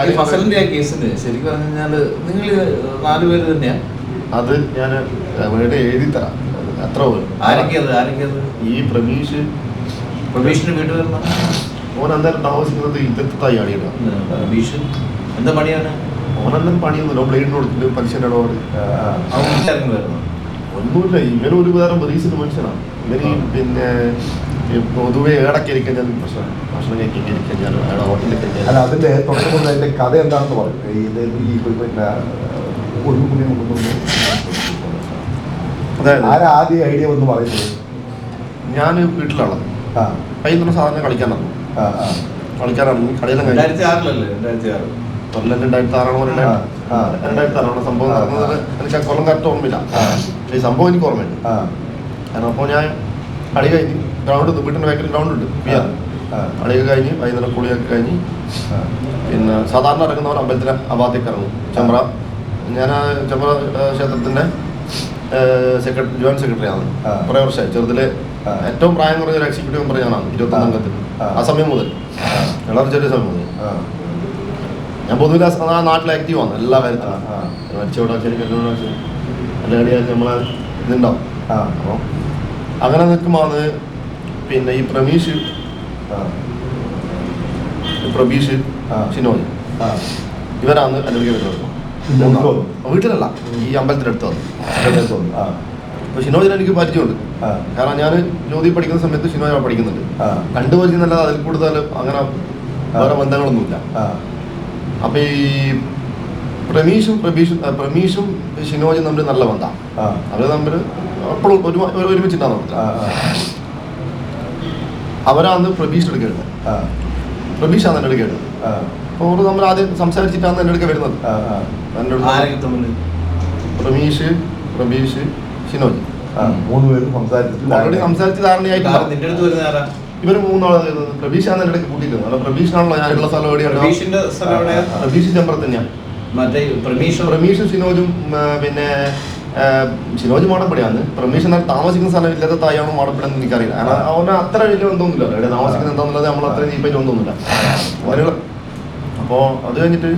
ഈ ഫസലിന്റെ ആ കേസിന് ശരിക്കും പറഞ്ഞു കഴിഞ്ഞാൽ നിങ്ങൾ നാലുപേര് അത് ഞാൻ അവരുടെ എഴുതി തരാം. അത്ര പോലും ആരൊക്കെയത് ആരൊക്കെയത് ഈ പ്രമീഷ്. പ്രമീഷിന് വീട്ടിൽ വരുന്ന ഓൻ എന്തായാലും താമസിക്കുന്നത് ഇന്നത്തെ അടിയിടുക പ്രവീഷ് എന്താ പണിയാണ്? ഓൻ പണിയൊന്നുമില്ല. ബ്ലേഡിന് കൊടുത്തിട്ട് പലിശയുടെ ഇടപാട്. ഒന്നുമില്ല. ഇവൻ ഒരു വേറെ ബറീസിന്റെ മനുഷ്യനാണ് ഇവർ പിന്നെ ഈ പൊതുവെ ഏടൊക്കെ ഇരിക്കാൻ ഞാൻ പ്രശ്നം ഭക്ഷണം കഴിക്കാൻ ഇരിക്കാൻ ഞാൻ അല്ല അതിന്റെ മുതൽ അതിന്റെ കഥ എന്താണെന്ന് പറയും. ഈ ഇത് ഈ പിന്നെ ഒഴുകുകുടി മുഖത്തൊന്നും അതായത് ആരാ ആദ്യ ഐഡിയ ഒന്ന് പറയുന്നത്? ഞാൻ വീട്ടിലാണ് കയ്യിൽ നിന്ന് സാധനം കളിക്കാൻ നടന്നു. കളിയെല്ലാം ആറ് കൊല്ലം രണ്ടായിരത്തി ആറാണോ. രണ്ടായിരത്തി ആറാണോ സംഭവം. നടന്നത്. എനിക്ക് കൊല്ലം കറക്റ്റ് ഓർമ്മയില്ല. ഈ സംഭവം എനിക്ക് ഓർമ്മയുണ്ട്. കാരണം അപ്പോൾ ഞാൻ കളി കഴിഞ്ഞ് ഗ്രൗണ്ട് വീട്ടിന്റെ ബാക്കിൽ ഗ്രൗണ്ട് ഉണ്ട്. കളിയൊക്കെ കഴിഞ്ഞ് വൈകുന്നേരം കുളിയൊക്കെ കഴിഞ്ഞ് പിന്നെ സാധാരണ ഇറങ്ങുന്നവർ അമ്പലത്തിന് അഭാഗത്തേക്ക് ഇറങ്ങും. ചെമ്പ്ര. ഞാൻ ആ ചെമ്പ്ര ക്ഷേത്രത്തിന്റെ സെക്രട്ടറി ജോയിന്റ് സെക്രട്ടറി ആണ്. കുറേ വർഷമായി. ചെറുതിലെ ഏറ്റവും പ്രായം കുറഞ്ഞ ഒരു എക്സിക്യൂട്ടീവ് മെമ്പർ ഞാനാണ് ഇരുപത്തൊന്ന് ആ. അംഗത്തിൽ ആ. സമയം മുതൽ. വളരെ ചെറിയ സമയം മുതൽ. ഞാൻ പൊതുവിൽ ആ- ആക്റ്റീവ് നാട്ടിൽ ആക്റ്റീവാണ് എല്ലാ കാര്യത്തിലും. മരിച്ചോടാ ശരി കല്യാണം ശരി. എല്ലാ കളിയാൽ നമ്മളെ ഇതുണ്ടാവും. അപ്പോൾ അങ്ങനെ നിൽക്കുമ്പോൾ പിന്നെ ഈ പ്രമീഷ്. പ്രബീഷ് ആ. ഇവരാണ് അനുഭവിക്കാൻ വരുന്നത്. വീട്ടിലല്ല. ഈ അമ്പലത്തിന്റെ അടുത്ത് വന്നു. അപ്പൊ. അപ്പോൾ ഷിനോജിന് എനിക്ക് പരിചയമുണ്ട് കാരണം ഞാൻ ജ്യോതി പഠിക്കുന്ന സമയത്ത് ഷിനോജ് പഠിക്കുന്നുണ്ട്. കണ്ടു പരിചയമല്ലാതെ അതിൽ കൂടുതൽ അങ്ങനെ വേറെ ബന്ധങ്ങളൊന്നുമില്ല. അപ്പൊ ഈ പ്രമീഷും പ്രബീഷും പ്രമീഷും ഷിനോജും തമ്മിൽ നല്ല ബന്ധമാണ്. അവർ അവർ തമ്മിൽ എപ്പോഴും ഒരുമിച്ചിട്ടാണ് ആ, അവരാണ് പ്രബീഷ് എടുക്കുന്നത് പ്രബീഷ് ആണ് എന്നോട് എടുക്കുന്നത് അപ്പൊ അപ്പോൾ അവർ നമ്മൾ ആദ്യം സംസാരിച്ചിട്ടാണ് എന്റെ അടുക്ക വരുന്നത്. എന്റെ പ്രമീഷ് പ്രബീഷ് ഷിനോജ്. ആ. മൂന്ന് പേര് സംസാരിച്ചിട്ട് ഓൾറെഡി സംസാരിച്ച് വരുന്ന ആരാ? ഇവർ മൂന്നാളെ പ്രബീഷാണ് എന്റെ ഇടയ്ക്ക് കൂട്ടിയിരുന്നത് അല്ല പ്രബീഷിനാണല്ലോ ഞാനുള്ള സ്ഥലം എവിടെയാണ്. പ്രബീഷ് ചെമ്പറത്തന്നെയാണ് മറ്റേ പ്രമീഷ് പ്രമീഷും ഷിനോജും പിന്നെ ഷിനോജ് മാടപ്പടിയാണ് പ്രമീഷ് എന്നാൽ താമസിക്കുന്ന സ്ഥലം ഇല്ലാത്ത തായാണോ മാടപ്പടിയെന്ന് എനിക്കറിയില്ല. കാരണം അവന് അത്ര വലിയ ബന്ധമൊന്നുമില്ല അവിടെ താമസിക്കുന്നത് എന്താണെന്നുള്ളത് നമ്മൾ അത്ര നീപ്പായിട്ട് തോന്നുന്നില്ല അവരുള്ള അപ്പോൾ അത് കഴിഞ്ഞിട്ട്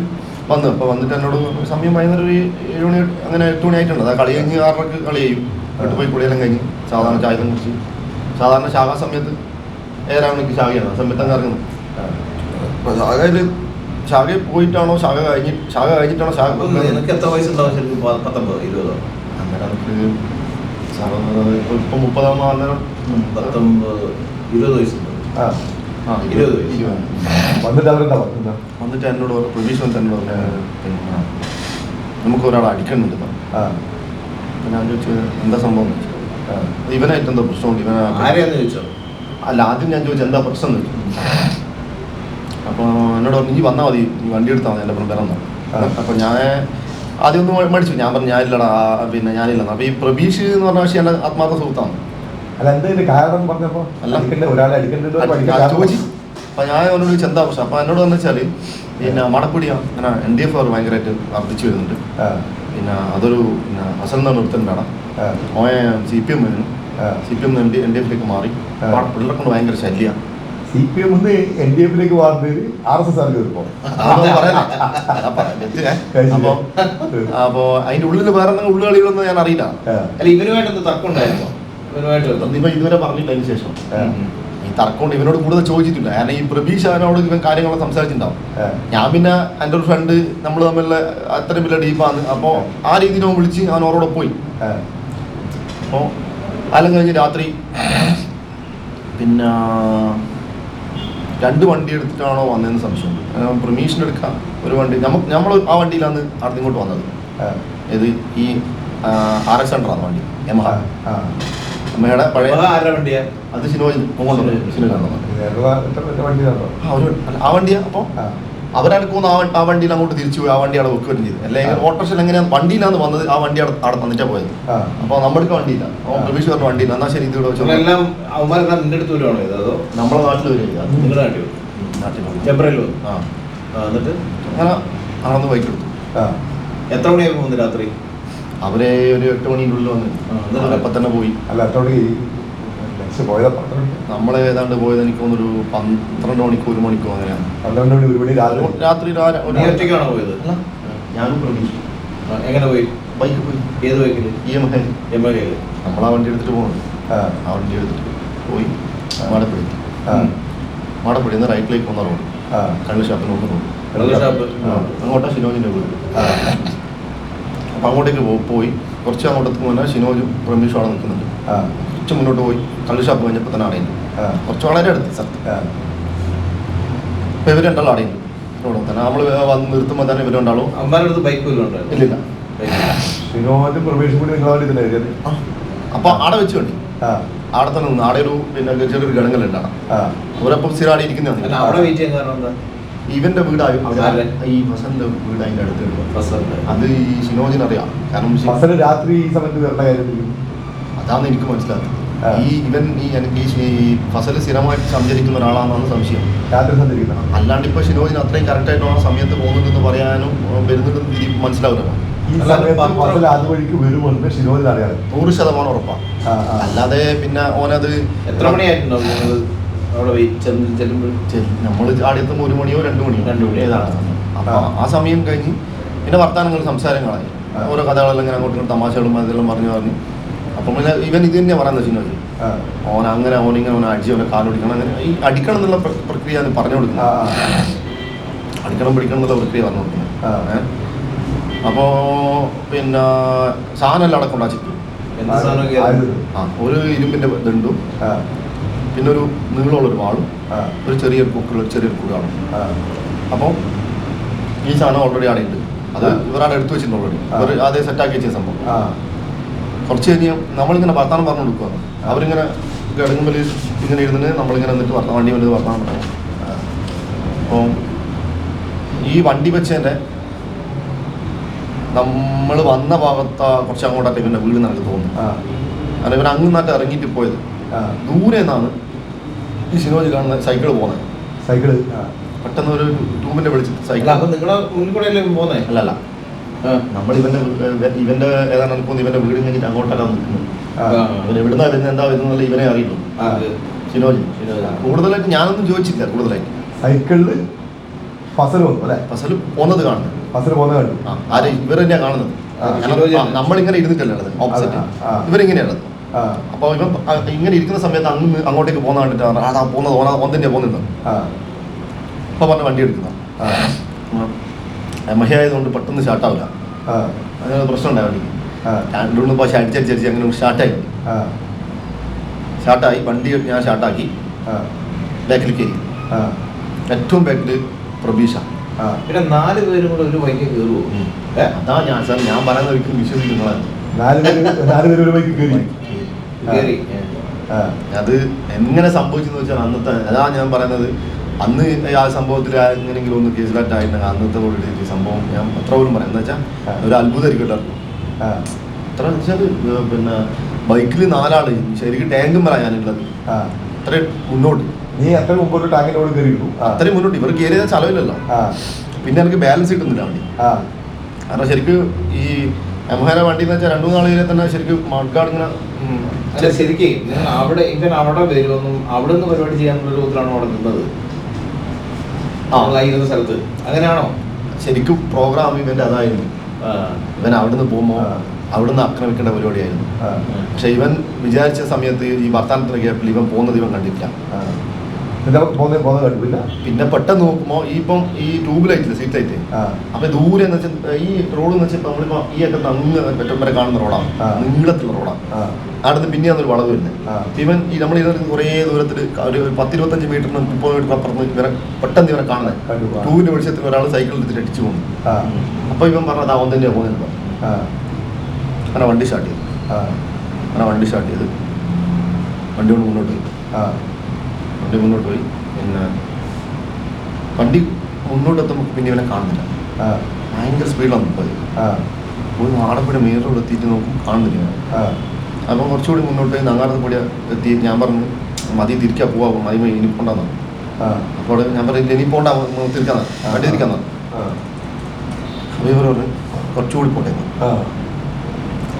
വന്നു. അപ്പോൾ വന്നിട്ട് എന്നോട് സമയം വൈകുന്നേരം ഒരു ഏഴ് മണി അങ്ങനെ എട്ട് മണി ആയിട്ടുണ്ട്. അതാ കളി കഴിഞ്ഞ് ആറരക്ക് കളി ചെയ്യും. എട്ട് പോയി കുളിയെല്ലാം കഴിഞ്ഞ് സാധാരണ ചായ കുറിച്ച് സാധാരണ ശാഖ സമയത്ത് ഏഴര മണിക്ക് ശാഖയാണ് ആ സമയത്ത് അങ്ങ് ഇറങ്ങുന്നത് അപ്പോൾ ശാഖയിൽ ശാഖയിൽ പോയിട്ടാണോ? ശാഖ കഴിഞ്ഞ് ശാഖ കഴിഞ്ഞിട്ടാണോ? ശാഖ നിനക്ക് എത്ര വയസ്സുണ്ടാവും ശരിക്കും? പത്തൊമ്പത് ഇരുപതോ? അന്നേരം ഇപ്പൊ മുപ്പതാമോ അന്നേരം പത്തൊമ്പത് ഇരുപത് വയസ്സുണ്ട്. ആ, ഇരുപത് വയസ്സ്. വന്നിട്ട് അവരെന്താ പറഞ്ഞത്? വന്നിട്ട് എന്നോട് പറഞ്ഞു, പ്രതീക്ഷ വന്നിട്ട് എന്നോട് പറഞ്ഞു, പിന്നെ നമുക്ക് ഒരാളെ അടിക്കണമെന്നുണ്ട് പറഞ്ഞു. ആ, അപ്പൊ ഞാൻ ചോദിച്ചു എന്താ സംഭവം ഇവനായിട്ട് എന്താ പ്രശ്നമുണ്ട്? ഇവനാ ആരെയാന്ന് ചോദിച്ചോ? അല്ല ആദ്യം ഞാൻ ചോദിച്ചു എന്താ പ്രശ്നം എന്ന് ചോദിച്ചു. അപ്പോൾ എന്നോട് പറഞ്ഞു ഇനി വന്നാൽ മതി നീ വണ്ടി എടുത്താൽ മതി എന്റെ ആ. അപ്പോൾ ഞാൻ ആദ്യം ഒന്ന് മടിച്ചു. ഞാൻ പറഞ്ഞു ഞാനില്ലടാ പിന്നെ ഞാനില്ലെന്ന്. അപ്പോൾ ഈ പ്രബീഷ് എന്ന് പറഞ്ഞ പക്ഷേ എന്റെ ആത്മാർത്ഥ സുഹൃത്താണ്. അല്ല എന്തെങ്കിലും കാരണം പറഞ്ഞപ്പോ? അല്ല. അടിക്കണ്ട? ഒരാളെ ഞാൻ ചോദിച്ചു അപ്പം ഞാൻ അവനോട് ചോദിച്ചു എന്താ പ്രശ്നം? അപ്പോൾ എന്നോട് പറഞ്ഞു വെച്ചാൽ പിന്നെ മടപ്പിടിയാണ് അങ്ങനെ എൻ ഡി എഫ് അവർ ഭയങ്കരമായിട്ട് വർദ്ധിച്ചു വരുന്നുണ്ട്. പിന്നെ അതൊരു പിന്നെ അസൽ എന്ന് ആ, മോയെ സി പി എം വരുന്നു. C P M N D N D എഫിലേക്ക് മാറി. പിള്ളേരെ കൊണ്ട് ഭയങ്കര ശല്യമാണ് C P M N D എഫിലേക്ക് മാറുന്നത് ആർ എസ് എസ് ആണ് കയറിപ്പോ. അപ്പൊ അപ്പോ അതിന്റെ ഉള്ളിൽ വേറെ ഉള്ളുകളിലൊന്നും ഞാൻ അറിയില്ല. അല്ല ഇവനുമായിട്ട് തർക്കം ഉണ്ടായിരുന്നു ഇവനുമായിട്ട് ഇതുവരെ പറഞ്ഞില്ല അതിന് ശേഷം. ഈ തർക്കം ഇവനോട് കൂടുതൽ ചോദിച്ചിട്ടില്ല. കാരണം ഈ പ്രബീഷ് അവനോട് ഇവൻ കാര്യങ്ങളൊക്കെ സംസാരിച്ചിട്ടുണ്ടാവും. ഞാൻ പിന്നെ എന്റെ ഒരു ഫ്രണ്ട് നമ്മൾ തമ്മിലുള്ള അത്രയും വലിയ ഡീപ്പാണ് അപ്പോൾ ആ രീതിയിൽ അവൻ വിളിച്ച് അവൻ അവരോട് പോയി. അപ്പോൾ കാലം കഴിഞ്ഞ് രാത്രി പിന്നെ രണ്ട് വണ്ടി എടുത്തിട്ടാണോ വന്നതെന്ന് സംശയം. പ്രമീഷൻ എടുക്കാം ഒരു വണ്ടി നമുക്ക് നമ്മൾ ആ വണ്ടിയിലാണ് അവിടെ ഇങ്ങോട്ട് വന്നത്. ഇത് ഈ ആർ എക്സ് ഹൺഡ്രഡാണ് വണ്ടി യമഹ യമഹയുടെ പഴയ വണ്ടിയാ? അത് കണ്ടോ ആ ഒരു ആ വണ്ടിയാ അപ്പോൾ ആ, അവരെടുക്കുന്ന ആ ആ വണ്ടിയിൽ അങ്ങോട്ട് തിരിച്ചു പോയി ആ വണ്ടി അവിടെ വെക്കുകയും ചെയ്തു. അല്ലെങ്കിൽ. ഓട്ടോറിക്ഷയിൽ എങ്ങനെയാണ് വണ്ടിയിലാണ് വന്നത് ആ വണ്ടി അവിടെ തന്നിട്ടാ പോയത്. അപ്പൊ അപ്പോൾ നമ്മൾക്ക് വണ്ടിയില്ല. പ്രവീഷ് പറഞ്ഞ വണ്ടിയില്ല. എന്നാൽ ശരി ഇത് ഇവിടെ വെച്ചോ. എല്ലാം അവന്മാരെല്ലാം നിന്റെ അടുത്ത് വരുവാണോ ഇത് അതോ? നമ്മളെ നാട്ടിൽ വരിക. നിങ്ങളുടെ നാട്ടിൽ വരും? നാട്ടിൽ ചെമ്പ്രയിൽ വരും. ആ. എന്നിട്ട്? അങ്ങനെ ബൈക്ക് എടുത്തു. എത്ര മണിയായിരുന്നു രാത്രി? അവരെ ഒരു എട്ട് മണിന്റെ ഉള്ളിൽ വന്നു. അപ്പം തന്നെ പോയി. അല്ല എത്ര ഈ പക്ഷെ പോയത് പന്ത്രണ്ട് നമ്മൾ ഏതാണ്ട് പോയത് എനിക്ക് തോന്നുന്നു ഒരു പന്ത്രണ്ട് മണിക്കോ ഒരു മണിക്കോ അങ്ങനെയാണ്. പന്ത്രണ്ട് മണി ഒരു മണി രാത്രി. രാത്രി ഒരു- ഒറ്റയ്ക്കാണോ പോയത്? അല്ല, ഞാനും എങ്ങനെ പോയി? ബൈക്ക് പോയി. ഏത് ബൈക്കിൽ E M I. M L എയിൽ നമ്മൾ ആ വണ്ടി എടുത്തിട്ട് പോകുന്നു ആ. വണ്ടി എടുത്തിട്ട് പോയി മാടപ്പള്ളി. ആ. മാടപ്പള്ളി നിന്ന് റൈറ്റിലേക്ക് വന്ന റോഡ്. ആ. കള്ള് ഷാപ്പിന് വന്ന റോഡ്. കള്ള് ഷാപ്പ്. അങ്ങോട്ടാ ഷിനോജിന്റെ വീട്. അപ്പം അങ്ങോട്ടേക്ക് പോയി. കുറച്ച് അങ്ങോട്ട് എത്തുമ്പോൾ ഷിനോജും പ്രമീഷും അവിടെ നിൽക്കുന്നുണ്ട്. ആ. കുറച്ച് മുന്നോട്ട് പോയി. കള്ള് ഷാപ്പ് കഴിഞ്ഞപ്പോൾ തന്നെ അടയുന്നു. കുറച്ച് വളരെ അടുത്ത് സ്ഥലത്ത് ഇപ്പം അപ്പോൾ ഇവർ രണ്ടാളും അടയുന്നു. റോഡ് തന്നെ. നമ്മൾ വന്ന് നിർത്തുമ്പോൾ തന്നെ ഇവർ രണ്ടാളും അമ്മാരുടെ ബൈക്ക് ഇല്ലില്ല. വിനോദ് പ്രവേശം കൂടി അപ്പോൾ ആടെ വെച്ച് വേണ്ടി ആടെ തന്നെ നിന്ന്. ആടെ ഒരു പിന്നെ ചെറിയൊരു ഗണങ്ങളുണ്ടാണ് ആ. അവരപ്പം സ്ഥിരം ആടെ ഇരിക്കുന്നതാണ് ഇവന്റെ വീട് ഈ ഫസലിന്റെ വീട് അതിന്റെ അടുത്ത്. ബസ്സുണ്ട് അത് ഈ ഷിനോജിനറിയാം കാരണം രാത്രി ഈ സമയത്ത് വരേണ്ട കാര്യത്തിൽ അതാണ് എനിക്ക് മനസ്സിലാക്കുന്നത്. ഈ ഇവൻ ഈ എനിക്ക് ഈ ഫസൽ സ്ഥിരമായിട്ട് സഞ്ചരിക്കുന്ന ഒരാളാണെന്നാണ് സംശയം. രാത്രി സഞ്ചരിക്കുന്നത് അല്ലാണ്ട് ഇപ്പൊ ഷിനോജിന് അത്രയും കറക്റ്റ് ആയിട്ട് ആ സമയത്ത് പോകുന്നുണ്ടെന്ന് പറയാനും വരുന്നുണ്ടെന്ന് തിരി മനസ്സിലാവില്ല അതുവഴിക്ക് വരുമെന്ന് അറിയാം നൂറ് ശതമാനം ഉറപ്പാണ് ആ അല്ലാതെ പിന്നെ ഓനത് എത്ര മണിയായിട്ടുണ്ടാവും നമ്മൾ ആടെത്തുമ്പോൾ ഒരു മണിയോ രണ്ട് മണിയോ? രണ്ട് മണിയോ. ഏതാണ്? അപ്പൊ ആ. ആ സമയം കഴിഞ്ഞ് പിന്നെ വർത്താനങ്ങൾ സംസാരങ്ങളായി. ഓരോ കഥകളെല്ലാം ഇങ്ങനെ അങ്ങോട്ടും തമാശകളും അതെല്ലാം പറഞ്ഞു പറഞ്ഞു അപ്പം പിന്നെ ഇവൻ ഇത് തന്നെ പറയുന്നത് ഷിനോജി ആ. ഓൻ അങ്ങനെ ഓനിങ്ങനെ ഓനെ അടിച്ച് ഓനെ കാലൊടിക്കണം അങ്ങനെ ഈ അടിക്കണം എന്നുള്ള പ്രക്രിയ പറഞ്ഞു കൊടുക്കുന്നത് അടിക്കണം പിടിക്കണം എന്നുള്ള പ്രക്രിയ പറഞ്ഞു കൊടുക്കുന്നത് അപ്പോൾ പിന്നെ സാധനമല്ല അടക്കം കൊണ്ടാച്ചിട്ടു എന്ത് ആ ഒരു ഇരുമ്പിന്റെ ആ. പിന്നെ ഒരു നീളമുള്ള ഒരു വാളും. ഒരു ചെറിയൊരു കുക്കുള്ള ഒരു ചെറിയൊരു കുടാണ്. അപ്പോൾ ഈ സാധനം ഓൾറെഡി അവിടെ ഉണ്ട് അത് ഇവരാടെ എടുത്തു വെച്ചിട്ടുണ്ട് ഓൾറെഡി. ഇവർ ആദ്യം സെറ്റാക്കി വെച്ച സംഭവം. കുറച്ച് കഴിഞ്ഞ് നമ്മളിങ്ങനെ വർത്താനം പറഞ്ഞു കൊടുക്കുകയാണ് അവരിങ്ങനെ കിടങ്ങുമ്പോൾ ഇങ്ങനെ ഇരുന്നിട്ട് നമ്മളിങ്ങനെ എന്നിട്ട് വർത്താനം വണ്ടി വലിയ വർത്താനം പറഞ്ഞു. അപ്പോൾ ഈ വണ്ടി വെച്ചതിന്റെ നമ്മൾ വന്ന ഭാഗത്ത് കുറച്ച് അങ്ങോട്ടായിട്ട് ഇവന്റെ വീട് നല്ല തോന്നുന്നു കാരണം ഇവൻ അങ്ങ് ഇറങ്ങിയിട്ട് പോയത്. ദൂരെ നിന്നാണ് ഈ സിനോജ് കാണുന്ന സൈക്കിൾ പോകുന്നത്. സൈക്കിൾ പെട്ടെന്ന് ഒരു ട്യൂബിന്റെ വിളിച്ചിട്ട് സൈക്കിൾ അപ്പൊ അല്ല അല്ല നമ്മൾ ഇവന്റെ ഇവന്റെ ഏതാണ് എനിക്ക് ഇവന്റെ വീട് കഴിഞ്ഞിട്ട് അങ്ങോട്ടല്ല നിൽക്കുന്നത് ഇവൻ എവിടുന്നാ വരുന്നത് എന്താ വരുന്നത് ഇവനെ അറിയുന്നു ശിനോജി. കൂടുതലായിട്ട് ഞാനൊന്നും ചോദിച്ചില്ല കൂടുതലായിട്ട്. സൈക്കിളിൽ ഫസൽ വന്നു അല്ലേ? ഫസൽ പോന്നത് കാണുന്നത്. ഫസൽ പോകുന്ന കണ്ടു ആരെ ഇവർ തന്നെയാ കാണുന്നത് നമ്മളിങ്ങനെ ഇരുന്നിട്ടല്ലേ ഓപ്പോസിറ്റ് ഇവരിങ്ങനെയാണ് അപ്പൊ ഇവൻ ഇങ്ങനെ ഇരിക്കുന്ന സമയത്ത് അങ്ങ് അങ്ങോട്ടേക്ക് പോകുന്ന കണ്ടിട്ട് അതാ ആടാ പോകുന്നത് ഓന ഓൻ തന്നെയാ പോകുന്നത്. ആ. അപ്പോൾ പറഞ്ഞ വണ്ടി എടുക്കുന്ന ആ. മഹിയായതുകൊണ്ട് പെട്ടെന്ന് സ്റ്റാർട്ടാവില്ല. അങ്ങനെ പ്രശ്നം ഉണ്ടായി ആ. രണ്ടുമൂന്ന് പക്ഷേ അടിച്ചടിച്ചടിച്ച് അങ്ങനെ സ്റ്റാർട്ടായി. സ്റ്റാർട്ടായി. വണ്ടി ഞാൻ സ്റ്റാർട്ടാക്കി. ബാക്കിൽ കയറി. ഏറ്റവും ബാക്കിൽ പ്രബീഷ. പിന്നെ നാല് പേരും കൂടെ ഒരു ബൈക്ക് കയറുമോ? അതാ ഞാൻ സാർ ഞാൻ പറയുന്ന ഒരിക്കലും വിശ്വസിക്കുന്നതാണ് നാല് പേര് ഒരു ബൈക്ക് കയറി. കയറി. അത് എങ്ങനെ സംഭവിച്ചെന്ന് വെച്ചാൽ അന്നത്തെ അതാ ഞാൻ പറയുന്നത്. അന്ന് ആ സംഭവത്തിൽ എങ്ങനെയെങ്കിലും ഒന്ന് കേസിലായിട്ട് ആയിട്ടുണ്ടെങ്കിൽ അന്നത്തെ പോലെ ഈ സംഭവം ഞാൻ അത്ര പോലും പറയാം. എന്താ വെച്ചാൽ ഒരു അത്ഭുതമായിരിക്കും അത്ര വെച്ചാൽ പിന്നെ ബൈക്കിൽ നാലാൾ ശരിക്കും ടാങ്കും പറയാം ഞാനുള്ളത് ആ. അത്രയും മുന്നോട്ട്. നീ അത്ര മുമ്പോട്ട് ടാങ്കിനോട് കയറിയിട്ടു അത്രയും മുന്നോട്ട്. ഇവർ കയറിയ സ്ഥലമില്ലല്ലോ ആ. പിന്നെ എനിക്ക് ബാലൻസ് കിട്ടുന്നില്ല വണ്ടി ആ. കാരണം ശരിക്കും ഈ എംഹാര വണ്ടി എന്ന് വെച്ചാൽ രണ്ടു മൂന്നാൾ കയറിയാൽ തന്നെ ശരിക്കും മഡ്ഗാർഡ് ഇങ്ങനെ അല്ല ശരിക്കും അവിടെ ഇങ്ങനെ അവിടെ വരുമെന്നും അവിടെ നിന്ന് പരിപാടി ചെയ്യാനുള്ള ഉത്തരമാണ് അവിടെ നിന്നത്. നമ്മളായിരുന്ന സ്ഥലത്ത്. അങ്ങനെയാണോ? ശരിക്കും പ്രോഗ്രാം ഇവന്റെ അതായിരുന്നു. ഇവൻ അവിടുന്ന് പോകുമ്പോൾ ആ. അവിടുന്ന് ആക്രമിക്കേണ്ട പരിപാടിയായിരുന്നു. പക്ഷെ ഇവൻ വിചാരിച്ച സമയത്ത് ഈ വർത്താനത്തിന് ഗ്യാപ്പിൽ ഇവൻ പോകുന്നത് ഇവൻ കണ്ടിട്ടില്ല. പോകുന്ന പോകുന്ന കണ്ടില്ല പിന്നെ പെട്ടെന്ന് നോക്കുമ്പോൾ ഈ ഇപ്പം ഈ ട്യൂബ് ലൈറ്റ് സീറ്റ് ലൈറ്റ് അപ്പൊ ദൂരെ എന്ന് വെച്ചാൽ ഈ റോഡ് എന്ന് വെച്ചാൽ നമ്മളിപ്പോ ഈ അറ്റത്ത് അങ്ങ് പെട്ടെന്ന് വരെ കാണുന്ന റോഡാണ്. നീളത്തിലുള്ള റോഡാണ് അടുത്ത് പിന്നെ അതൊരു വളവ് തന്നെ. ഇവൻ ഈ നമ്മൾ ഇതൊരു കുറേ ദൂരത്തിൽ ഒരു പത്തിരുപത്തഞ്ച് മീറ്ററിന് മുപ്പത് മീറ്റർ അപ്പുറത്ത് ഇവരെ പെട്ടെന്ന് ഇവരെ കാണുന്നത്. ടൂവിന്റെ വെളിച്ചത്തിൽ ഒരാൾ സൈക്കിൾ എടുത്തിട്ട് അടിച്ചു പോകുന്നു. അപ്പൊ ഇവൻ പറഞ്ഞത് അവൻ തന്നെയാണ് പോകുന്നത് അങ്ങനെ വണ്ടി സ്റ്റാർട്ട് ചെയ്തു. ആ. അങ്ങനെ വണ്ടി സ്റ്റാർട്ട് ചെയ്ത് വണ്ടി കൊണ്ട് മുന്നോട്ട് പോയി. വണ്ടി മുന്നോട്ട് പോയി. പിന്നെ വണ്ടി മുന്നോട്ട് എത്തുമ്പോൾ പിന്നെ ഇവനെ കാണുന്നില്ല. ഭയങ്കര സ്പീഡിലാണ് പോയത്. പോയി നാടപ്പടി മേറോട് എത്തിയിട്ട് നോക്കും കാണുന്നില്ല അപ്പം കുറച്ചുകൂടി മുന്നോട്ട് പോയി നങ്ങാടത്ത് കൂടി എത്തി ഞാൻ പറഞ്ഞു മതി തിരിക്കാൻ പോവാ മതി ഇനി പോണ്ടെന്നു ആ. അപ്പോൾ ഞാൻ പറയില്ല ഇനി പോണ്ട തിരിക്കാൻ വണ്ടി തിരിക്കാൻ അപ്പോൾ ഇവർ പറഞ്ഞു കുറച്ചുകൂടി പോട്ടെ.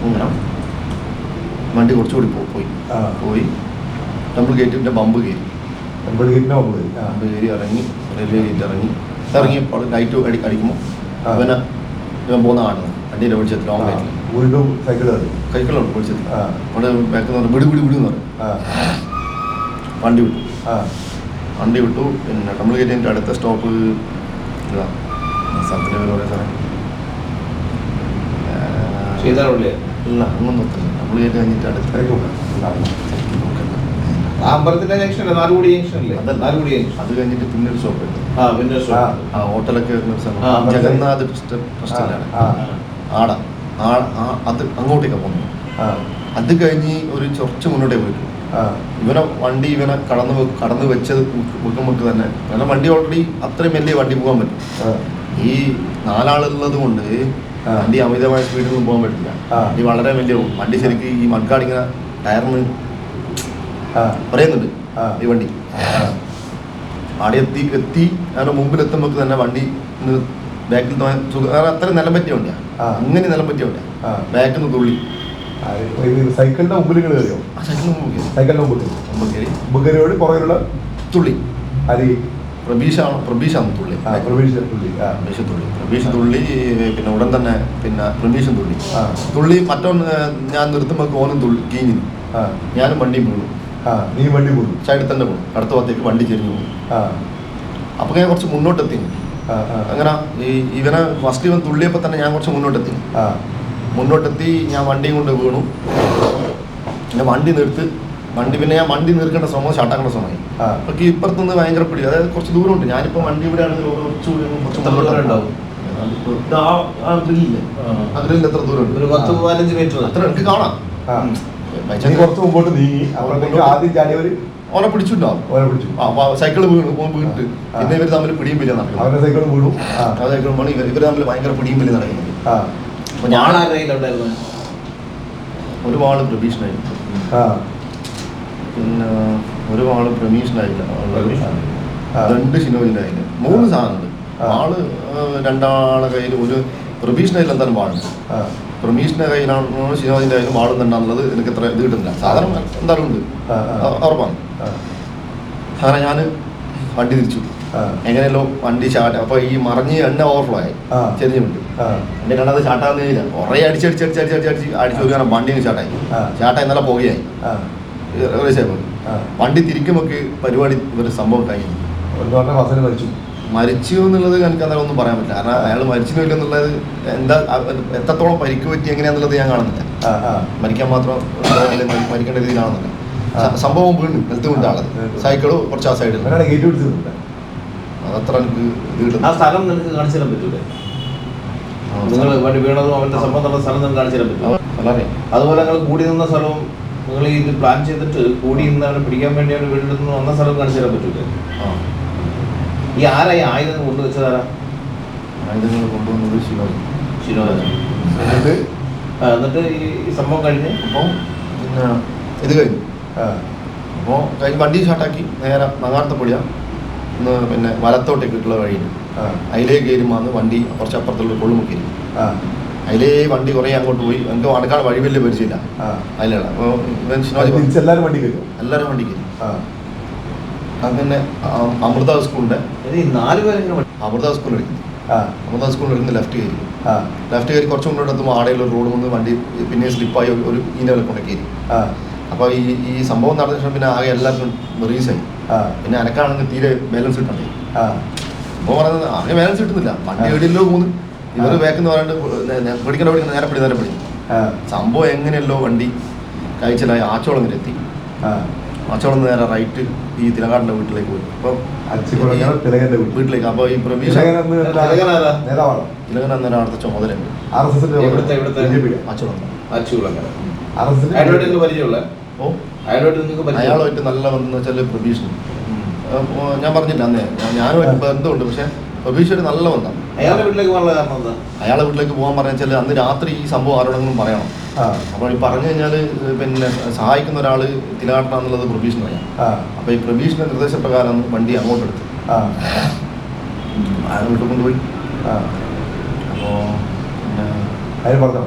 അങ്ങനെ വണ്ടി കുറച്ചുകൂടി പോയി. പോയി. ടെമ്പിൾ ഗേറ്റിന്റെ ബമ്പ് കയറി എൺപത് ഗേറ്റിന് ഒമ്പത്. ഒമ്പത് കയറി ഇറങ്ങി റെയിൽവേ ഗേറ്റ് ഇറങ്ങി. ഇറങ്ങിയപ്പോൾ ലൈറ്റ് അടി അടിക്കുമ്പോൾ. അവനെ ഇവൻ പോകുന്ന കാണുന്നത് വണ്ടിയുടെ വെളിച്ചത്തിൽ ലോങ് ലൈറ്റിൽ വീണ്ടും സൈക്കിൾ സൈക്കിളുണ്ട് വെളിച്ചത്തിൽ ബാക്ക് അവിടെ ബാക്കിൽ നിന്ന് വിടി വിടി വിടി എന്ന് പറയും. വണ്ടി വിട്ടു. ആ. വണ്ടി വിട്ടു. പിന്നെ നമ്മൾ ഗേറ്റിന്റെ അടുത്ത സ്റ്റോപ്പ് ഇതാ. സ്ഥലത്തിന്റെ പേര് പറയാം സാറേ ഇല്ല അങ്ങനെ നമ്മൾ ഗേറ്റ് കഴിഞ്ഞിട്ട് അടുത്ത അമ്പലത്തിന്റെ ജംഗ്ഷൻ അല്ലേ? നാലുകൂടി ജംഗ്ഷൻ അല്ലേ? നാലുകൂടി ജംഗ്ഷൻ അത് കഴിഞ്ഞിട്ട് പിന്നെ ഒരു ഷോപ്പ് ആ പിന്നെ ആ. ഹോട്ടലൊക്കെ ജഗന്നാഥ് ആടാ അത് അങ്ങോട്ടേക്ക് പോകുന്നു അത് കഴിഞ്ഞ് ഒരു ചൊറച്ച് മുന്നോട്ടേ പോയിട്ടു ഇവനെ വണ്ടി ഇവനെ കടന്നു കടന്നു വെച്ചത് വെക്കുമ്പോൾ തന്നെ കാരണം വണ്ടി ഓൾറെഡി അത്രയും വലിയ വണ്ടി പോകാൻ പറ്റും. ഈ നാലാളുള്ളത് കൊണ്ട്. വണ്ടി അമിതമായ സ്പീഡിൽ ഒന്നും പോകാൻ പറ്റില്ല. വണ്ടി വളരെ വലിയ വണ്ടി ശരിക്കും ഈ മൺകാടിങ്ങനെ ടയറിന് പറയുന്നുണ്ട്. ഈ വണ്ടി. അവിടെ എത്തി എത്തി അവരുടെ മുമ്പിൽ എത്തുമ്പോൾ തന്നെ വണ്ടി ബാക്കിൽ അത്ര നിലം പറ്റിയ വണ്ടിയാ. ആ. അങ്ങനെ നിലം പറ്റിയ വണ്ടിയാ. ആ. ബാക്കിൽ നിന്ന് തുള്ളി. സൈക്കിളിന്റെ മുമ്പിൽ കയറിയോ? സൈക്കിളിന്റെ മുമ്പിൽ മുമ്പ് കയറി. മുമ്പ് കയറിയോട് പുറകിലുള്ള തുള്ളി. അരി. പ്രബീഷാണ് പ്രബീഷാണ് തുള്ളി. ആ തുള്ളി. പ്രബീഷ് തുള്ളി. പ്രബീഷ് തുള്ളി പിന്നെ ഉടൻ തന്നെ പിന്നെ പ്രബീഷും തുള്ളി. തുള്ളി മറ്റൊന്ന് ഞാൻ നിർത്തുമ്പോൾ ഓനും തുള്ളി കീഞ്ഞു ഞാനും വണ്ടിയും വീണു ആ നീ വണ്ടി പോകും സൈഡിൽ തന്നെ പോകും അടുത്ത ഭാഗത്തേക്ക് വണ്ടി ചെരിഞ്ഞു പോകും ആ അപ്പോൾ ഞാൻ കുറച്ച് മുന്നോട്ടെത്തി അങ്ങനെ ഈ ഇവനെ ഫസ്റ്റ് ഇവൻ തുള്ളിയപ്പോൾ തന്നെ ഞാൻ കുറച്ച് മുന്നോട്ടെത്തി ആ മുന്നോട്ടെത്തി ഞാൻ വണ്ടിയും കൊണ്ട് വീണു പിന്നെ വണ്ടി നിർത്ത് വണ്ടി പിന്നെ ഞാൻ വണ്ടി നിർക്കേണ്ട ശ്രമം ഷാട്ടാക്കേണ്ട ശ്രമമായി അപ്പൊ ഇപ്പുറത്ത് നിന്ന് ഭയങ്കര പിടി അതായത് കുറച്ച് ദൂരമുണ്ട് ഞാനിപ്പോ വണ്ടി ഇവിടെ ആണെങ്കിൽ അത്ര ഒന്ന് കുറച്ച് എത്ര ദൂരം ഒരു പത്ത് പതിനഞ്ച് മീറ്റർ അത്ര എനിക്ക് കാണാം നീ കുറച്ച് മുമ്പോട്ട് നീങ്ങി. അപ്പോഴത്തേക്ക് ആദ്യം ചാടിയവര് ഓനെ പിടിച്ചിട്ടുണ്ടാവും ഓനെ പിടിച്ചു. ആ സൈക്കിൾ വീണ് വീണിട്ട്. പിന്നെ ഇവർ തമ്മിൽ പിടിയും വലിയ നടക്കും. അവരുടെ സൈക്കിൾ വീണു. ആ സൈക്കിൾ പോകണം ഇവർ ഇവർ തമ്മിൽ ഭയങ്കര പിടിയും വലിയ നടക്കുന്നത് ആ. അപ്പോൾ ഞാൻ ഒരു വാൾ ഒരുപാട് പ്രതീക്ഷനായി ആ. പിന്നെ ഒരുപാട് പ്രമീഷനായില്ല പ്രമീഷ്? ആ. രണ്ട് ശിനോജിനായില്ല മൂന്ന് സാധനമുണ്ട്. ആൾ രണ്ടാളെ കയ്യിൽ ഒരു പ്രമീഷനായില്ല എന്തായാലും വാളുണ്ട് ആ പ്രമീഷിന്റെ കയ്യിലാണോ ഷിനോജിന്റെ കയ്യിലും ആളുന്നുണ്ടെന്നുള്ളത് എനിക്ക് എത്ര ഇത് കിട്ടുന്നില്ല. സാധനം എന്തായാലും ഉണ്ട്. ഉറപ്പാണ്. അങ്ങനെ ഞാൻ വണ്ടി തിരിച്ചു. എങ്ങനെയല്ലോ വണ്ടി ചാട്ട അപ്പൊ ഈ മറിഞ്ഞ് എണ്ണ ഓവർഫ്ലോ ആയി. ചെറിയുണ്ട് എന്റെ രണ്ടാമത് ചാട്ടാന്ന് കഴിഞ്ഞില്ല. കൊറേ അടിച്ചടിച്ച് അടിച്ച് അടിച്ച് അടിച്ച് അടിച്ച് അടിച്ച് നോക്കിയാണ് വണ്ടി ചാട്ടായി ചാട്ട ഇന്നലെ പോകുകയായി റേസായി വണ്ടി തിരിക്കുമൊക്കെ പരിപാടി ഒരു സംഭവം കഴിഞ്ഞു. മരിച്ചു എന്നുള്ളത് എനിക്ക് അന്നേരം ഒന്നും പറയാൻ പറ്റില്ല. കാരണം അയാൾ മരിച്ചു ഇല്ല എന്നുള്ളത് എന്താ എത്രത്തോളം പരിക്ക് പറ്റി എങ്ങനെയാന്നുള്ളത് ഞാൻ കാണുന്നില്ല. മരിക്കാൻ മാത്രം മരിക്കേണ്ട രീതിയിൽ കാണുന്നില്ല. സംഭവം വീണ്ടും നിലത്ത് വീണ്ട ആളത് സൈക്കിൾ കുറച്ച് ആ സൈഡിൽ അതത്ര എനിക്ക് ഇത് ആ കിട്ടുന്നു സ്ഥലം നിനക്ക് കാണിച്ചു തരാൻ പറ്റൂലേ? ആ, നിങ്ങൾ വണ്ടി വീണതും അവന്റെ സംബന്ധമുള്ള സ്ഥലം നിങ്ങൾക്ക് കാണിച്ചു തരാൻ പറ്റും അതുപോലെ നിങ്ങൾ കൂടി നിന്ന സ്ഥലവും നിങ്ങൾ ഇത് പ്ലാൻ ചെയ്തിട്ട് കൂടി നിന്നാണ് പിടിക്കാൻ വേണ്ടി അവർ വീട്ടിൽ നിന്ന് വന്ന സ്ഥലം കാണിച്ചു തരാൻ പറ്റൂലേ? ആ. ഈ ആരായി? ആയുധം കൊണ്ടുവച്ചതാരാ ആയുധങ്ങൾ കൊണ്ടുവന്നത് ശിവൻ ശിരോധന എന്നിട്ട്? എന്നിട്ട് ഈ സംഭവം കഴിഞ്ഞ് അപ്പം പിന്നെ ഇത് കഴിഞ്ഞു. ആ. അപ്പോൾ കഴിഞ്ഞ് വണ്ടി ഷാട്ടാക്കി. നേരെ നങ്ങാട്ടത്തെ പൊടിയ ഒന്ന് പിന്നെ വലത്തോട്ടേക്കുള്ള വഴിയിൽ ആ. അതിലേക്ക് കയറുമ്പോൾ വണ്ടി കുറച്ച് അപ്പുറത്തുള്ള കൊള്ളുമുക്കി ആ. അതിലേ വണ്ടി കുറേ അങ്ങോട്ട് പോയി. എനിക്ക് വടക്കാട് വഴി വലിയ പരിചയമില്ല. ആ. അതിലാണ്. അപ്പോൾ ശിവാജി തിരിച്ചെല്ലാരും വണ്ടി കയറും എല്ലാവരും വണ്ടി കയറി ആ. അങ്ങനെ അമൃത സ്കൂളിന്റെ ഇനി നാല് പേരെങ്കിലും അമൃത സ്കൂളിൽ എടുക്കുന്നു. അമൃത സ്കൂളിൽ എടുക്കുന്ന ലെഫ്റ്റ് കയറി. ലെഫ്റ്റ് കയറി കുറച്ച് മുന്നോട്ട് എത്തുമ്പോൾ ആടെയുള്ള റോഡ് വന്ന് വണ്ടി പിന്നെ സ്ലിപ്പായി ഒരു- ഒരു ഈനവിലെ കൊണ്ട് കയറി. അപ്പോൾ ഈ ഈ സംഭവം നടന്ന ശേഷം പിന്നെ ആകെ എല്ലാവർക്കും റിലീസായി പിന്നെ എനക്കാണെങ്കിൽ തീരെ ബാലൻസ് കിട്ടണ്ടേ? ആ. അപ്പോൾ പറയുന്നത് ആകെ ബാലൻസ് കിട്ടുന്നില്ല. വണ്ടി എവിടെയല്ലോ മൂന്ന് ഇവർ വേക്കെന്ന് പറഞ്ഞിട്ട് പിടിക്കണ്ട പിടിക്കുന്ന നേരെ പിടി നേരെ പിടി. സംഭവം എങ്ങനെയല്ലോ വണ്ടി കഴിച്ചിലായി ആച്ചോളം എത്തി ആ ആച്ചോളം നേരെ റൈറ്റ് ഈ തിലകാടിന്റെ വീട്ടിലേക്ക് പോയി. തിലകന്റെ വീട്ടിലേക്ക്. അപ്പൊ ഈ പ്രവീഷ് തിലകൻ അന്നേരം അടുത്ത ചുമതലയുണ്ട്. ആർ എസ് എസിന്റെ ഓ. പരിചയം അയാളുമായിട്ട് നല്ല വന്നു വെച്ചാൽ പ്രവീഷ് ഞാൻ പറഞ്ഞില്ല അന്നേ. ഞാനുമായിട്ട് ബന്ധമുണ്ട് പക്ഷെ ഒരു നല്ല വന്നാണ് അയാളുടെ വീട്ടിലേക്ക് പോകാനുള്ള കാരണം എന്താ? അയാളെ വീട്ടിലേക്ക് പോകാൻ പറഞ്ഞാൽ അന്ന് രാത്രി ഈ സംഭവം ആരോടെങ്കിലും പറയണം. അപ്പോൾ ഈ പറഞ്ഞു കഴിഞ്ഞാൽ പിന്നെ സഹായിക്കുന്ന ഒരാൾ തിലാട്ടണം എന്നുള്ളത് ആ. അപ്പോൾ ഈ പ്രൊബീഷണ നിർദ്ദേശപ്രകാരം വണ്ടി അങ്ങോട്ട് എടുത്തു വീട്ടിൽ കൊണ്ടുപോയി. അപ്പോൾ കാര്യം പറഞ്ഞോ?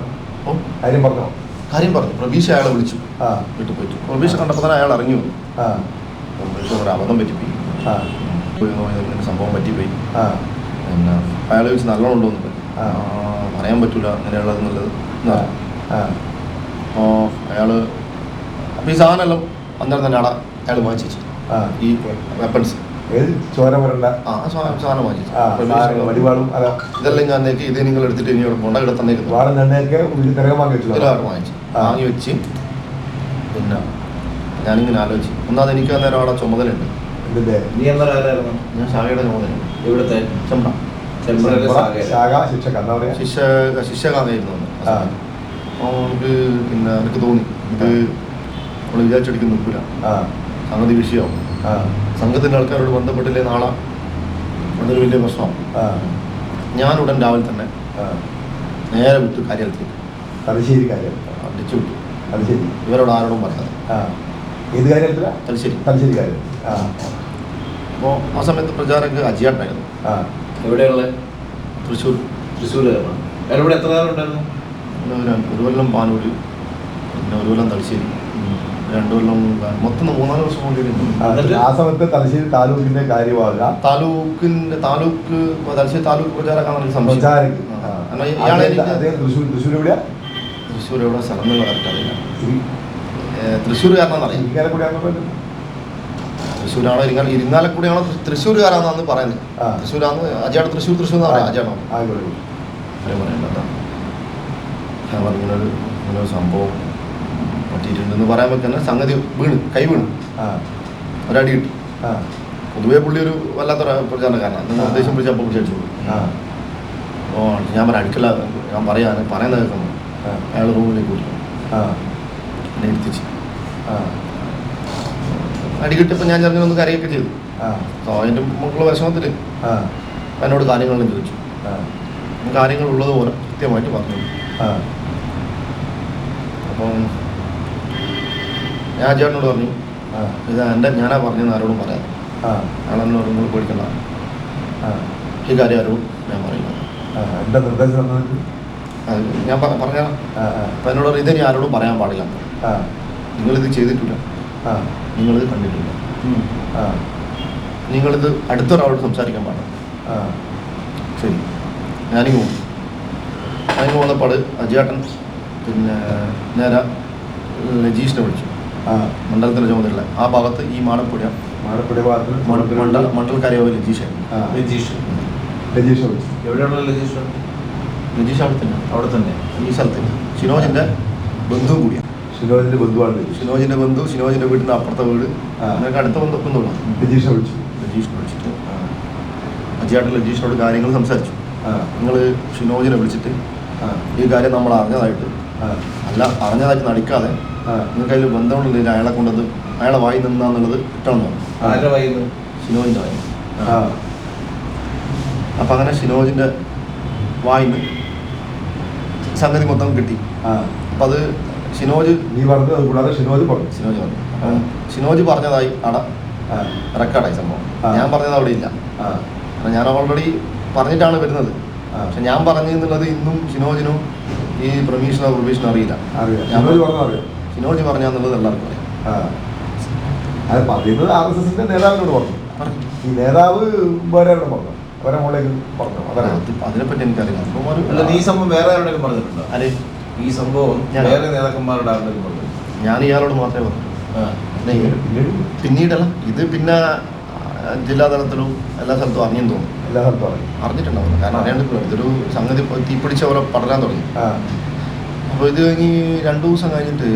കാര്യം പറഞ്ഞോ? കാര്യം പറഞ്ഞു. പ്രബീഷ് അയാളെ വിളിച്ചു. ആ. വീട്ടിൽ പോയിട്ട്. പ്രബീഷ് കണ്ടപ്പോൾ തന്നെ അയാൾ ഇറങ്ങി വന്നു. ആ. പ്രൊമീഷൻ ഒരു അബദ്ധം പറ്റിപ്പോയി. ഇങ്ങനെ സംഭവം പറ്റിപ്പോയി. പിന്നെ അയാൾ വെച്ച് നല്ലോണം ഉണ്ടോന്ന്. പറയാൻ പറ്റൂല അങ്ങനെയുള്ളത് എന്നുള്ളത് അപ്പോൾ അയാൾ അപ്പോൾ ഈ സാധനമെല്ലാം അന്നേരം തന്നെയാണ് അയാൾ വാങ്ങിച്ചു ആ. ഈ വെപ്പൺസ് ഏത്? ചോര വരണ്ട. ആ ആ സാധനം സാധനം വാങ്ങിച്ചു. ആ സാധനങ്ങൾ വടിവാളും അല്ല ഇതെല്ലാം ഞാൻ നേക്ക് ഇത് നിങ്ങൾ എടുത്തിട്ട് ഇനി ഇവിടെ വാളും വാങ്ങി വെച്ചു ഇതിലാണ് വാങ്ങിച്ചു. ആ. വാങ്ങി വെച്ച് പിന്നെ ഞാനിങ്ങനെ ആലോചിച്ചു. ഒന്നാമത് എനിക്ക് അന്നേരം അവിടെ ചുമതലയുണ്ട്. ഇതിന്റെ നീ അന്നേരം ആരായിരുന്നു? ഞാൻ ശാഖയുടെ ചുമതലയുണ്ട് ഇവിടുത്തെ ചെമ്പ ചെമ്പ്രയിലെ എനിക്ക് പിന്നെ എനിക്ക് തോന്നി. ഇത് നമ്മൾ വിചാരിച്ചെടുക്കുന്ന നിൽക്കില്ല സംഗതി വിഷയമാവും. ആ. സംഘത്തിന്റെ ആൾക്കാരോട് ബന്ധപ്പെട്ടില്ലേ നാളെ? അതൊരു വലിയ പ്രശ്നമാവും. ആ. ഞാൻ ഉടൻ രാവിലെ തന്നെ ആ. നേരെ വിട്ടു കാര്യത്തിലേക്ക് തലശ്ശേരി കാര്യം അടിച്ചു വിട്ടു. തലശ്ശേരി. ഇവരോട് ആരോടും പറഞ്ഞത് ആ. ഏത് കാര്യത്തിലാ തലശ്ശേരി. തലശ്ശേരി കാര്യം ആ. അപ്പോൾ ആ സമയത്ത് പ്രചാരക്ക് അജിയാട്ടായിരുന്നു ആ. എവിടെയുള്ള തൃശ്ശൂർ. തൃശ്ശൂർ ഇവിടെ എത്ര നേരം ഉണ്ടായിരുന്നു? പിന്നെ ഒരു ഒരു കൊല്ലം പാനൂര് പിന്നെ ഒരു കൊല്ലം തലശ്ശേരി. രണ്ടു കൊല്ലം മൊത്തം മൂന്നാൽ വർഷം കൊണ്ട്. ആ, സമയത്ത് തലശ്ശേരി താലൂക്കിന്റെ കാര്യമാകുക താലൂക്കിന്റെ താലൂക്ക് തലശ്ശേരി താലൂക്ക് പ്രചാരക്കാണെന്ന് സംശയം. തൃശ്ശൂർ തൃശ്ശൂർ എവിടെയാ? തൃശ്ശൂർ എവിടെ? സ്ഥലം കറക്റ്റ് അറിയില്ല. ഇരിങ്ങാലക്കുടിയാണെന്ന് പറയുന്നത് തൃശ്ശൂരാണോ ഇരിങ്ങാല ഇരിങ്ങാലക്കുടിയാണോ തൃ- തൃശ്ശൂരുകാരാണെന്നാണ് പറയുന്നത്. തൃശ്ശൂരാണ് അജയാണ് തൃശ്ശൂർ തൃശ്ശൂർ എന്ന് പറയാം അജയാണോ? ആയിക്കോട്ടെ പറയണ്ട ഞാൻ പറഞ്ഞു ഇങ്ങനൊരു സംഭവം പറ്റിയിട്ടുണ്ടെന്ന് പറയാൻ പറ്റുന്ന സംഗതി വീണ് കൈ വീണ്. ആ. ഒരടി കിട്ടി. ആ. പൊതുവേ പുള്ളി ഒരു വല്ലാത്ത പ്രചാരണക്കാരനാണ് നിങ്ങൾ. ഉദ്ദേശം പിടിച്ചു ആ. ഓ ഞാൻ പറയാം അടുക്കല ഞാൻ പറയാൻ പറയുന്നത് കേൾക്കുന്നു. അയാൾ റൂമിലേക്ക് കൂട്ടി ആ. എന്നെ എടുത്തിച്ച് ആ. അടി കിട്ടിയപ്പോൾ ഞാൻ ചെറുങ്ങനെ കരയൊക്കെ ചെയ്തു. ആ. സോ അതിന്റെ മുകളിലുള്ള വിഷമത്തിൽ ആ. എന്നോട് കാര്യങ്ങളെല്ലാം ചോദിച്ചു. ആ. കാര്യങ്ങൾ ഉള്ളതുപോലെ കൃത്യമായിട്ട് പറഞ്ഞു. ആ. അപ്പം ഞാൻ ചേട്ടനോട് പറഞ്ഞു ഇത് എന്റെ ഞാനാ പറഞ്ഞതെന്ന് ആരോടും പറയാം ആ. ആളെന്നോട് നിങ്ങൾ പേടിക്കണ്ട. ഈ കാര്യം ആരോടും ഞാൻ പറയുന്നു എന്റെ നിർദ്ദേശം ഞാൻ പറ- പറഞ്ഞ അപ്പം എന്നോട് പറഞ്ഞു, ഇത് ആരോടും പറയാൻ പാടില്ല. നിങ്ങളിത് ചെയ്തിട്ടില്ല. നിങ്ങളിത് കണ്ടിട്ടില്ല. നിങ്ങളിത് അടുത്തൊരാളോട് സംസാരിക്കാൻ പാടില്ല. ശരി. ഞാനിങ്ങ് പോകും ഞാനിങ്ങ് പോകുന്നപ്പോൾ അജിയാട്ടൻ പിന്നെ നേരെ രജീഷിനെ വിളിച്ചു. ആ മണ്ഡലത്തിന്റെ ചുമതല ആ ഭാഗത്ത് ഈ മാടപ്പുഴ മാടപ്പുഴ ഭാഗത്ത് മണ്ഡല മണ്ഡലക്കാരിയാവ് രജീഷ്. ആ. രജീഷ്. രജീഷ് വിളിച്ചു. എവിടെയുള്ള രജീഷ്? രജീഷ് അവിടെ തന്നെ. അവിടെ തന്നെ. ഈ സ്ഥലത്ത്. ഷിനോജിന്റെ ബന്ധുവും കൂടിയാണ്. ഷിനോജിന്റെ ബന്ധുവാണ് രജീഷ്. ഷിനോജിന്റെ ബന്ധു ഷിനോജിന്റെ വീടിന്റെ അപ്പുറത്തെ വീട്. അങ്ങനെയൊക്കെ അടുത്ത ബന്ധുക്കൊന്നും തോന്നാം രജീഷ് വിളിച്ചു. രജീഷ് വിളിച്ചിട്ട് അജിയാട്ടിൽ രജീഷിനോട് കാര്യങ്ങൾ സംസാരിച്ചു. ആ. നിങ്ങൾ ഷിനോജിനെ വിളിച്ചിട്ട് ആ ഈ കാര്യം നമ്മൾ അറിഞ്ഞതായിട്ട് അല്ല അറിഞ്ഞതായിട്ട് നടിക്കാതെ നിങ്ങൾക്ക് അതിൽ ബന്ധമുണ്ടെങ്കിൽ അയാളെ കൊണ്ടത് അയാളെ വായി നിന്നാന്നുള്ളത് കിട്ടണം ഷിനോജിന്റെ വായി അപ്പൊ അങ്ങനെ ഷിനോജിന്റെ വായിന്ന് സംഗതി മൊത്തം കിട്ടി. അപ്പൊ അത് ഷിനോജ് നീ പറഞ്ഞത് കൂടാതെ ഷിനോജ് പറഞ്ഞു. ഷിനോജ് പറഞ്ഞു. അപ്പം ഷിനോജ് പറഞ്ഞതായി അട. റെക്കോർഡായി സംഭവം. ഞാൻ പറഞ്ഞത് അവിടെ ഇല്ല. ഞാൻ ഓൾറെഡി പറഞ്ഞിട്ടാണ് വരുന്നത്. പക്ഷെ ഞാൻ പറഞ്ഞു എന്നുള്ളത് ഇന്നും ഷിനോജിനും ഈ പ്രൊമീഷനോ പ്രൊമീഷനോ അറിയില്ല. അറിയാം ഞാൻ പറഞ്ഞത് അറിയാം? ഷിനോജ് പറഞ്ഞാന്നുള്ളത് എല്ലാവർക്കും അറിയാം. ആ. അത് പറയുന്നത് ആർ എസ് എസിന്റെ നേതാവിനോട് പറഞ്ഞു. ഈ നേതാവ് വേറെ എവിടെ പറഞ്ഞു. അവരെ മുകളിലേക്ക് പറഞ്ഞു. അതറിയാം അതിനെപ്പറ്റി അല്ല ഈ സംഭവം വേറെ ആരുടെയും പറഞ്ഞിട്ടുണ്ടോ? അരെ ഈ സംഭവം ഞാൻ- വേറെ നേതാക്കന്മാരുടെ ആരുടെയും പറഞ്ഞു ഞാൻ ഇയാളോട് മാത്രമേ പറഞ്ഞു ആ. പിന്നീട് പിന്നീട്. പിന്നീടല്ല. ഇത് പിന്നെ ആ, ജില്ലാ തലത്തിലും എല്ലാ സ്ഥലത്തും അറിഞ്ഞെന്ന് തോന്നുന്നു. എല്ലാ സ്ഥലത്തും അറിയാം അറിഞ്ഞിട്ടുണ്ടാവും കാരണം അറിയാണ്ട്. ഇതൊരു സംഗതി പോലെ പടരാൻ തുടങ്ങി. അപ്പോൾ ഇത് കഴിഞ്ഞ് രണ്ടു ദിവസം കഴിഞ്ഞിട്ട്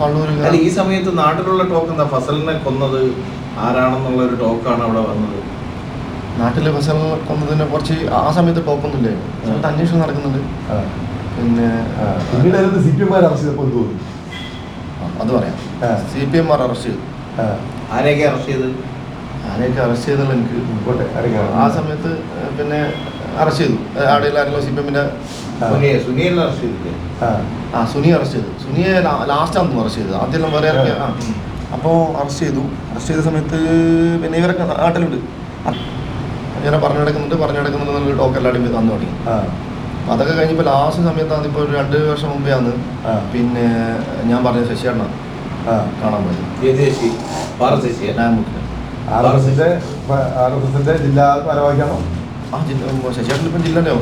പള്ളൂർ അല്ല ഈ സമയത്ത് നാട്ടിലുള്ള ടോക്ക് എന്താ? ഫസലിനെ കൊന്നത് ആരാണെന്നുള്ള ഒരു ടോക്കാണ് അവിടെ വന്നത്. നാട്ടിലെ ഫസലിനെ കൊന്നതിനെ കുറച്ച് ആ സമയത്ത് ടോക്കൊന്നും ഇല്ലായിരുന്നു സമയത്ത് അന്വേഷണം നടക്കുന്നുണ്ട്. പിന്നെ. പിന്നീട് സി പി എം അറസ്റ്റ് ചെയ്തപ്പോൾ തോന്നി? അത് പറയാം. C P M R arrest ചെയ്തു. ആരെയൊക്കെ അറസ്റ്റ് ചെയ്ത് ആരെയൊക്കെ അറസ്റ്റ് ചെയ്തുള്ള എനിക്ക് മുൻപോട്ടെ അറിയാം ആ സമയത്ത് പിന്നെ അറസ്റ്റ് ചെയ്തു. ആടെയുള്ള ആരെങ്കിലും സി പി എമ്മിന്റെ ആ. സുനിയെ അറസ്റ്റ് സുനി ചെയ്തു. സുനിയെ ലാസ്റ്റാണെന്ന് അറസ്റ്റ് ചെയ്തത്. ആദ്യം വേറെ ഇറക്കിയ ആ അപ്പോൾ അറസ്റ്റ് ചെയ്തു. അറസ്റ്റ് ചെയ്ത സമയത്ത് പിന്നെ ഇവരൊക്കെ നാട്ടിലുണ്ട്. ഇങ്ങനെ പറഞ്ഞു നടക്കുന്നുണ്ട് പറഞ്ഞു നടക്കുന്നുണ്ട് എന്നുള്ള ടോക്ക് എല്ലാവരും തന്നു തുടങ്ങി. അതൊക്കെ കഴിഞ്ഞപ്പോൾ ലാസ്റ്റ് സമയത്താണ് ഇപ്പോൾ രണ്ട് വർഷം മുമ്പേ ആണ് പിന്നെ ഞാൻ പറഞ്ഞ ശശിയാണ്. കാണാൻ പറ്റും ശശി? ശശി ഞാൻ ഡാമുക്കിൽ ആർ എസ് എസിന്റെ ആർ എസ് എസിന്റെ ജില്ലാ ഭാരവാഹിയാണോ ആ ജില്ല ശശിയേട്ടൻ ഇപ്പം ജില്ലന്റെ